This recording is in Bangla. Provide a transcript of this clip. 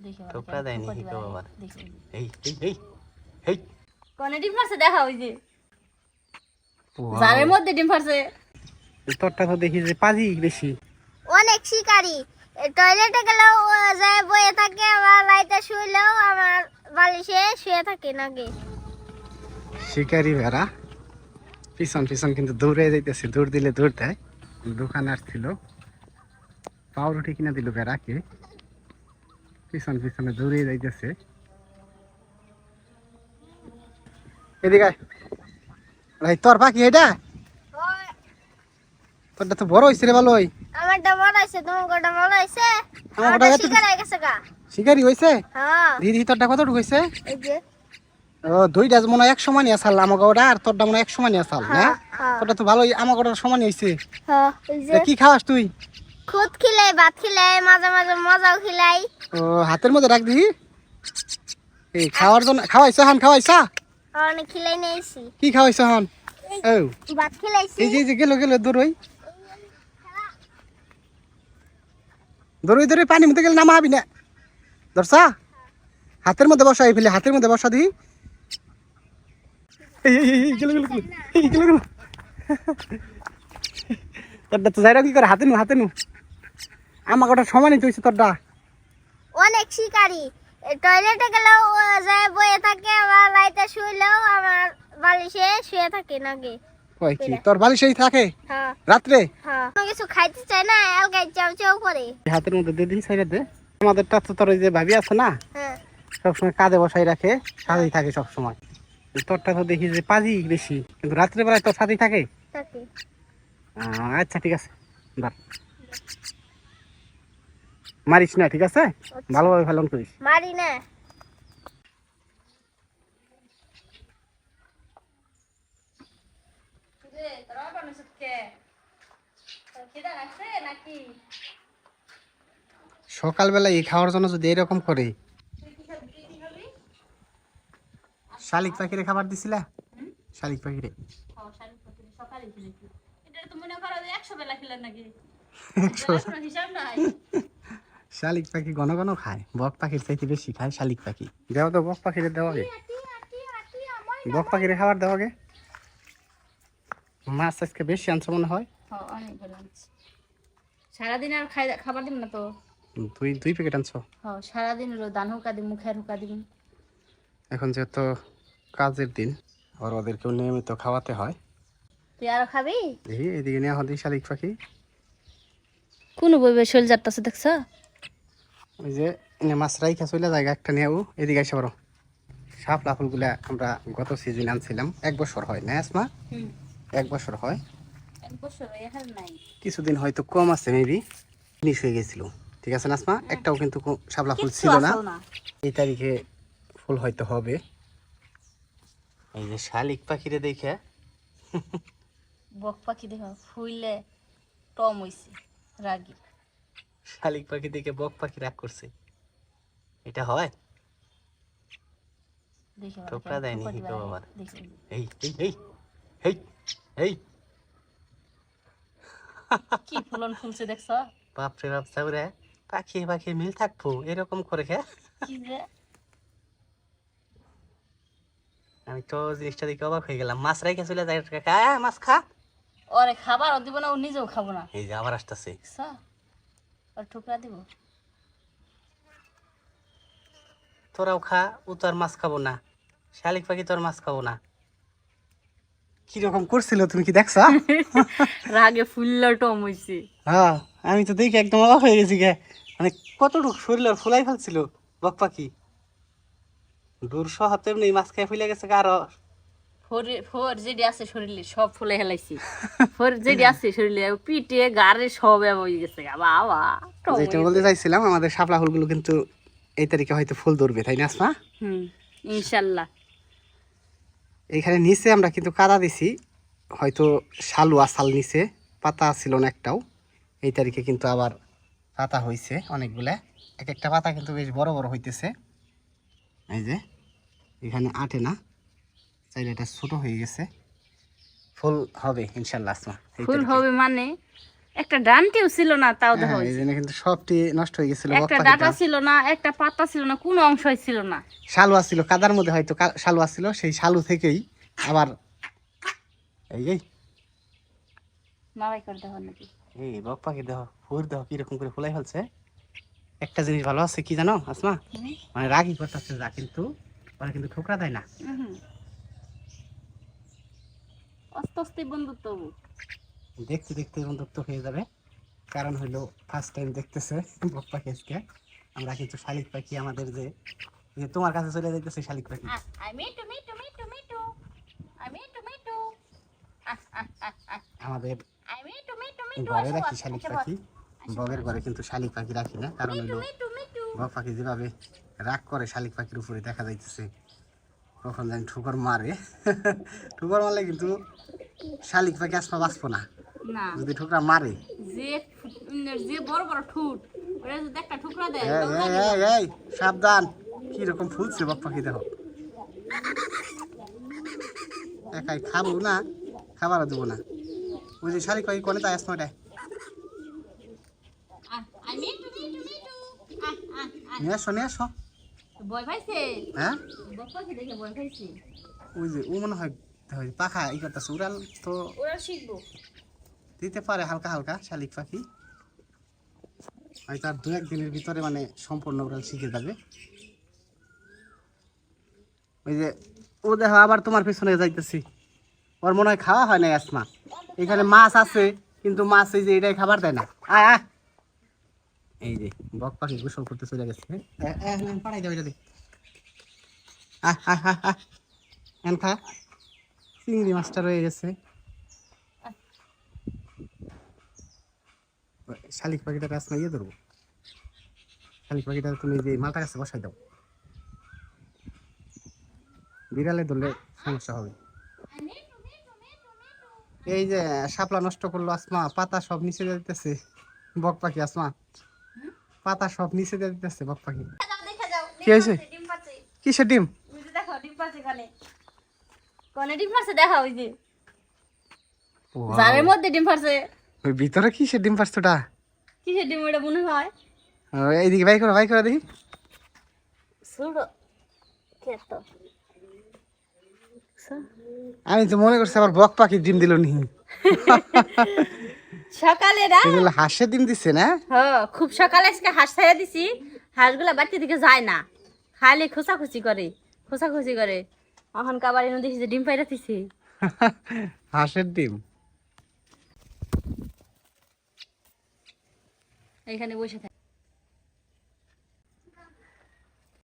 দেখি টোপরা দেয়নি হিকো বাবার। এই এই এই এই। কোনে ডিম ফারছে দেখা ওই যে। জারের মধ্যে ডিম ফারছে তোরটা তো দেখি যে পাজি বেশি? অনেক শিকারি। টয়লেটে গেলেও যায় বয়ে থাকে আবার লাইটে শুইলেও আমার বালিশে শুয়ে থাকে নাকি শিকারি ভেড়া। পিছন পিছন কিন্তু দৌড়ে যাইতেছে। দৌড় দিলে দৌড় দেয়। দোকান আসছিল। পাউরুটি কিনে দিল ভেড়াকে। পিছন পিছনে দৌড়ে যাইতেছে। এদিকে ভাই তোর পাখি এটা? তোরটা তো বড় হয়েছে রে ভালোই আমারটা হয়েছে তোমার গোটা হয়েছে আমারটা শিকার হয়ে গেছে গা। শিকারি হয়েছে হ্যাঁ। দিদি তোরটা কতটুকু হয়েছে এই যে। ও দুইটা মনে এক সমান আসাল আমাকে ওটা আর তোরটা মনে এক সমান আসাল না? হ্যাঁ, হ্যাঁ। তোরটা তো ভালোই আমাকে ওটা সমান হ্যাঁ কি খাওয়াস তুই? খুদ খিলাই ভাত খিলাই মাঝে মাঝে মজাও খিলাই। ও হাতের মধ্যে রাখ দিহি এই খাওয়ার জন্য খাওয়াইছো হান খাওয়াইছা? অনেক খিলাই নিয়েছি কি খাওয়াইছো হান? ও ভাত খিলাইছি। এই যে গেল গেল দৌড়ই দৌড়ই দৌড়ই পানি মধ্যে গেলে নামা হবি না। ধরছা? হাতের মধ্যে বসা এই ফেলে হাতের মধ্যে বসা তোরটা তো যাইরা কি করে? হাতে নু হাতে নু। আমাকে ওটা সমানই হয়েছে তোরটা অনেক শিকারি। টয়লেটে গেলেও যায় বয়ে থাকে আবার লাইটে শুইলেও আমার বালিশে শুয়ে থাকে নাকি। কয় কি? তোর বালিশেই থাকে? হ্যাঁ। রাত্রে? হ্যাঁ। কিছু খাইতে চায় না এলগাই চাও চাও করে হাতের মধ্যে দিয়ে দিই সাইডে দে। আমাদেরটা তো তোর ওই যে ভাবি আছে না? হ্যাঁ। সবসময় কাঁধে বসাই রাখে সাথেই থাকে সবসময়। তোরটা তো দেখি যে পাজি বেশি কিন্তু রাত্রেবেলায় তোর সাথেই থাকে? আচ্ছা ঠিক আছে। মারিস না ঠিক আছে? ভালোভাবে ফেলন করিস। মারি না। নাকি? সকালবেলা এই খাওয়ার জন্য যদি এরকম করে শালিক পাখিরে খাবার দিছিলা? শালিক পাখিরে। এটা তো মনে করো যে একশো বেলা খেলেন নাকি? হিসাব নাই। শালিক পাখি ঘন ঘন খায়। বক পাখির চাইতে বেশি খায় শালিক পাখি। দেওয়া তো বক পাখিরে দেওয়া গে বক পাখিরে খাবার দেওয়া গে মাছ আজকে বেশি আনছে মনে হয়। হ্যাঁ। সারাদিন আর খাই খাবার দিব না তো? দুই দুই প্যাকেট আনছো? হ্যাঁ সারাদিন হলো দান হুকা দিব মুখের হুকা দিব। এখন যেহেতু কাজের দিন আর ওদেরকেও নিয়মিত খাওয়াতে হয়। তুই আরও খাবি? দেখি এদিকে নেওয়া হদি শালিক পাখি। কোন বইবে শৈল যাত্রাছে দেখছ? ওই যে মাছ রাইখা চলে জায়গা একটা নিয়েও এদিকে এসে বড় শাপলা ফুলগুলা আমরা গত সিজন আনছিলাম। এক বছর হয় না আসমা? এক বছর হয়। কিছুদিন হয়তো কম আছে মেবি ফিনিশ হয়ে গেছিল। ঠিক আছে না আসমা? একটাও কিন্তু শাপলা ফুল ছিল না। এই তারিখে ফুল হয়তো হবে। এই যে শালিক পাখিরে দেখে। বক পাখি দেখ ফুইলে টম হইছে রাগি। শালিক পাখি দেখে বক পাখি রাগ করছে। এটা হয়? কেমন দেয়নি টোপরা হিকো বাবার। এই এই এই এই এই। কি ফুলন ফুলছে দেখছ? বাপ সাউরে পাখি পাখি মিল থাকব এরকম করে খে আমি তো জিনিসটা দেখে অবাক হয়ে গেলাম। মাছ রেখে চলে যায় মাছ খা। ওরে খাবার দিব না ও নিজেও খাব না। এই যে আবার আসতেছে। ওর ঠোকরা দিব? তোরাও খা ও তো আর মাছ খাব না। শালিক পাখি তোর মাছ খাব না। কীরকম করছিল তুমি কি দেখছ? রাগে ফুললে টম হইছে। হ্যাঁ আমি তো দেখি একদম অবাক হয়ে গেছি গে। মানে কতটুকু শরীর আর ফুলাই ফেলছিল বক পাখি। দূর শহর তেমনি মাছ খেয়ে ফুলে গেছে কারও ফোর যেটি আছে শরীরে সব ফুলে হেলাইছি ফোর যেটি আছে শরীরে পিঠে গাড়ে সব হয়ে গেছে বাবা যেটা বলতে চাইছিলাম আমাদের শাপলা ফুলগুলো কিন্তু এই তারিখে হয়তো ফুল ধরবে তাই না আসমা? হুম ইনশাল্লাহ। এইখানে নিচে আমরা কিন্তু কাদা দিছি হয়তো শাল নিচে পাতা ছিল না একটাও। এই তারিখে কিন্তু আবার পাতা হয়েছে অনেকগুলা। এক একটা পাতা কিন্তু বেশ বড় বড় হইতেছে। এই যে এখানে আটে না। চাইলে এটা ছোট হয়ে গেছে। ফুল হবে ইনশাল্লাহ আসমা। ফুল হবে মানে? একটা ডানটিও ছিল না তাও দেখো হ্যাঁ, কিন্তু সবটি নষ্ট হয়ে গেছিল একটা ডাটা ছিল না একটা পাতা ছিল না কোনো অংশই ছিল না। শালুয়া ছিল কাদার মধ্যে হয়তো শালুয়া ছিল সেই শালু থেকেই আবার এই এই। মারাই করে দেখো নাকি? এই বক পাখি দেহ ফুর দেহ কীরকম করে ফুলাই ফেলছে। একটা জিনিস ভালো আছে কি জানো আসমা? মানে রাগি করতেছে যা কিন্তু ওরা কিন্তু ঠোকরা দেয় না। আস্তে আস্তে বন্ধুত্ব দেখতে দেখতে বন্ধুত্ব হয়ে যাবে। কারণ হলো ফার্স্ট টাইম দেখতেছে বক পাখি আজকে আমরা কিন্তু শালিক পাখি আমাদের যে যে তোমার কাছে চলে যাইতেছে শালিক পাখি। আমি টমেটো টমেটো টমেটো আমি টমেটো আমাদের আমি টমেটো টমেটো ঘরে রাখি শালিক পাখি। বগের ঘরে কিন্তু শালিক পাখি রাখি না। কারণ হলো বক পাখি যেভাবে রাগ করে শালিক পাখির উপরে দেখা যাইতেছে। কখন জানি ঠুকর মারে। ঠুকর মারলে কিন্তু শালিক পাখি আসমা বাঁচবো না। যদি ঠুকরা মারে। যে ফু- বড় বড় ঠুট ওরা যদি একটা ঠুকরা দেয় এই, সাবধান। কীরকম ফুলছে বক পাখি দেখো। একাই খাব না খাবারও দেবো না। ওই যে শালিক পাখি কোনে তাই আসমা ওটা আমি টমেটো টমেটো নিয়ে আসো নিয়ে আসো। বয় পাইছে? হ্যাঁ? বপ্পাকে দেখে বয় পাইছে। ওই যে ও মনে হয় পাখা ই করতেছে উড়াল তো ওরা শিখব। দিতে পারে হালকা হালকা শালিক পাখি। হয়তো আর দু এক দিনের ভিতরে মানে সম্পূর্ণ উড়াল শিখে যাবে। ওই যে ও দেখো আবার তোমার পিছনে যাইতেছি। ওর মনে হয় খাওয়া হয় না আসমা এখানে মাছ আছে কিন্তু মাছ এই যে এটাই খাবার দেয় না। আয় আয়। এই যে, বক পাখি গোসল করতে চলে গেছে। খা। চিংড়ি মাছটা রয়ে গেছে। শালিক পাখিটা রাস্তা ইয়ে ধরবো। শালিক পাখিটা তুমি যে মালটা কাছে বসাই দাও। বিড়ালে ধরলে সমস্যা হবে। এই যে, শাপলা নষ্ট করল আসমা, পাতা সব নিচে দিয়ে দিতেছে বক পাখি আসমা। পাতা সব নিচে দিয়ে দিতেছে বক পাখি কি হয়েছে? কিসের ডিম? দেখো ডিম পাচ্ছে কানে কনে ডিম পাচ্ছে? দেখা ওই যে। জারের মধ্যে ডিম পাচ্ছে ওই ভিতরে কিসের ডিম কিসের ডিম ওটা মনে হয়? এইদিকে বাই করো বাই করে দেখি। খেতো আমি তো মনে করছি আবার বক পাখির ডিম দিল নি। সকালে না? এগুলো ডিম দিচ্ছে না? হ্যাঁ খুব সকালে আজকে হাঁস ছাড়া দিছি। হাঁসগুলা বাড়িতে দিকে যায় না। খালি খোঁচাখুচি করে খোঁচাখুচি করে। এখন কাবার এনে দেখি যে ডিম পাইরা দিছি। হাঁসের ডিম। এখানে বসে